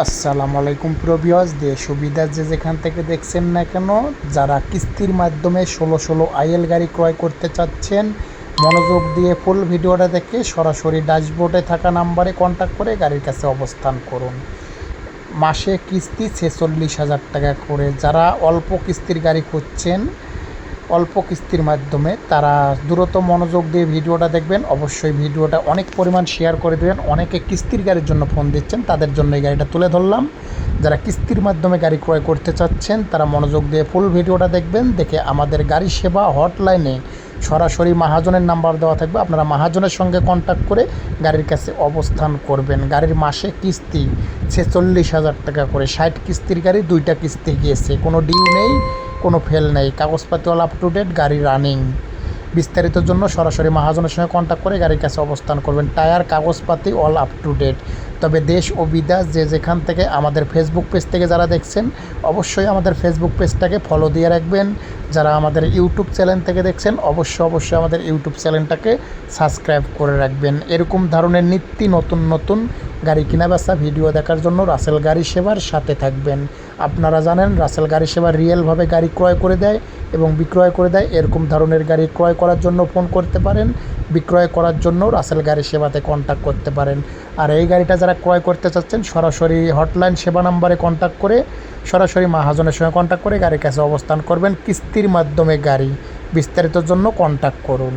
আসসালামু আলাইকুম প্রবিয়স দেশ সুবিধা যে যেখান থেকে দেখছেন না কেন, যারা কিস্তির মাধ্যমে ষোলো ষোলো আইএল গাড়ি ক্রয় করতে চাচ্ছেন, মনোযোগ দিয়ে ফুল ভিডিওটা দেখে সরাসরি ড্যাশবোর্ডে থাকা নাম্বারে কন্ট্যাক্ট করে গাড়ির কাছে অবস্থান করুন। মাসে কিস্তি ছেচল্লিশ হাজার টাকা করে। যারা অল্প কিস্তির গাড়ি খুঁজছেন অল্প কিস্তির মাধ্যমে তারা দ্রুত মনোযোগ দিয়ে ভিডিওটা দেখবেন। অবশ্যই ভিডিওটা অনেক পরিমাণ শেয়ার করে দেবেন। অনেকে কিস্তির গাড়ির জন্য ফোন দিচ্ছেন, তাদের জন্য এই গাড়িটা তুলে ধরলাম। যারা কিস্তির মাধ্যমে গাড়ি ক্রয় করতে চাচ্ছেন, তারা মনোযোগ দিয়ে ফুল ভিডিওটা দেখবেন। দেখে আমাদের গাড়ি সেবা হটলাইনে সরাসরি মাহাজনের নাম্বার দেওয়া থাকবে। আপনারা মাহাজনের সঙ্গে কন্ট্যাক্ট করে গাড়ির কাছে অবস্থান করবেন। গাড়ির মাসে কিস্তি ছেচল্লিশ হাজার টাকা করে। ষাট কিস্তির গাড়ি, দুইটা কিস্তি গিয়েছে। কোনো ডিউ নেই। কোনো ফেল নেই। কাগজপাতি অল আপ টু ডেট গাড়ি রানিং বিস্তারিতর জন্য সরাসরি মহাজনের সঙ্গে কন্ট্যাক্ট করে গাড়ির কাছে অবস্থান করবেন। টায়ার, কাগজপাতি অল আপ টু ডেট তবে দেশ ও বিদেশ যে যেখান থেকে আমাদের ফেসবুক পেজ থেকে যারা দেখছেন, অবশ্যই আমাদের ফেসবুক পেজটাকে ফলো দিয়ে রাখবেন। যারা আমাদের ইউটিউব চ্যানেল থেকে দেখছেন, অবশ্যই অবশ্যই আমাদের ইউটিউব চ্যানেলটাকে সাবস্ক্রাইব করে রাখবেন। এরকম ধরনের নিত্য নতুন নতুন গাড়ি কেনা বেচা, ভিডিও দেখার জন্য রাসেল গাড়ি সেবার সাথে থাকবেন। আপনারা জানেন, রাসেল গাড়ি সেবা রিয়েলভাবে গাড়ি ক্রয় করে দেয় এবং বিক্রয় করে দেয়। এরকম ধরনের গাড়ি ক্রয় করার জন্য ফোন করতে পারেন, বিক্রয় করার জন্য রাসেল গাড়ি সেবাতে কন্ট্যাক্ট করতে পারেন। আর এই গাড়িটা যারা ক্রয় করতে চাচ্ছেন, সরাসরি হটলাইন সেবা নাম্বারে কন্ট্যাক্ট করে, সরাসরি মাহাজনের সঙ্গে কন্ট্যাক্ট করে গাড়ির কাছে অবস্থান করবেন, কিস্তির মাধ্যমে গাড়ি বিস্তারিতর জন্য কন্ট্যাক্ট করুন।